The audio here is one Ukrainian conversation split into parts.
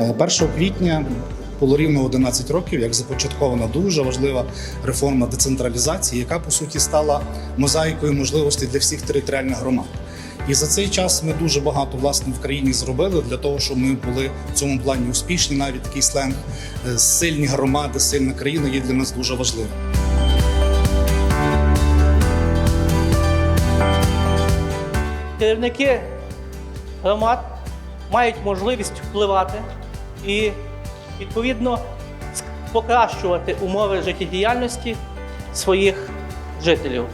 Е, 1 квітня було рівно 11 років, як започаткована дуже важлива реформа децентралізації, яка по суті стала мозаїкою можливостей для всіх територіальних громад. І за цей час ми дуже багато власне в країні зробили для того, щоб ми були в цьому плані успішні. Навіть такий сленг е, сильні громади, сильна країна є для нас дуже важливим. Керівники громад мають можливість впливати і відповідно покращувати умови життєдіяльності своїх жителів.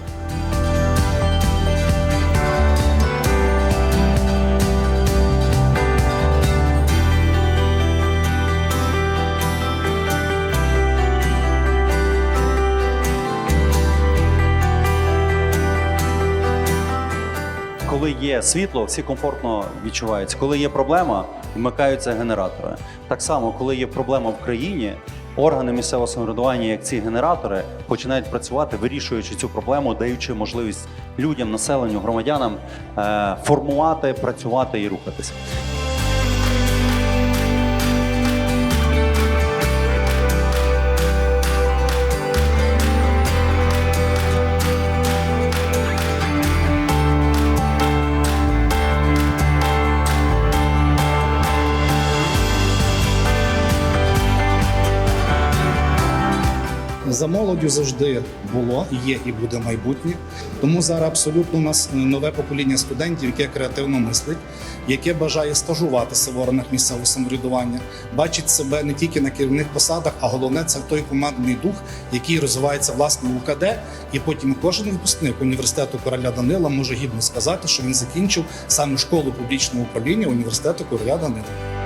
Коли є світло, всі комфортно відчуваються. Коли є проблема, вмикаються генератори. Так само, коли є проблема в країні, органи місцевого самоврядування, як ці генератори, починають працювати, вирішуючи цю проблему, даючи можливість людям, населенню, громадянам е, формувати, працювати і рухатися. За молоддю завжди було, є і буде майбутнє. Тому зараз абсолютно у нас нове покоління студентів, яке креативно мислить, яке бажає стажуватися в органах місцевого самоврядування, бачить себе не тільки на керівних посадах, а головне це той командний дух, який розвивається власне в УКД. І потім кожен випускник університету короля Данила може гідно сказати, що він закінчив саме школу публічного управління університету короля Данила.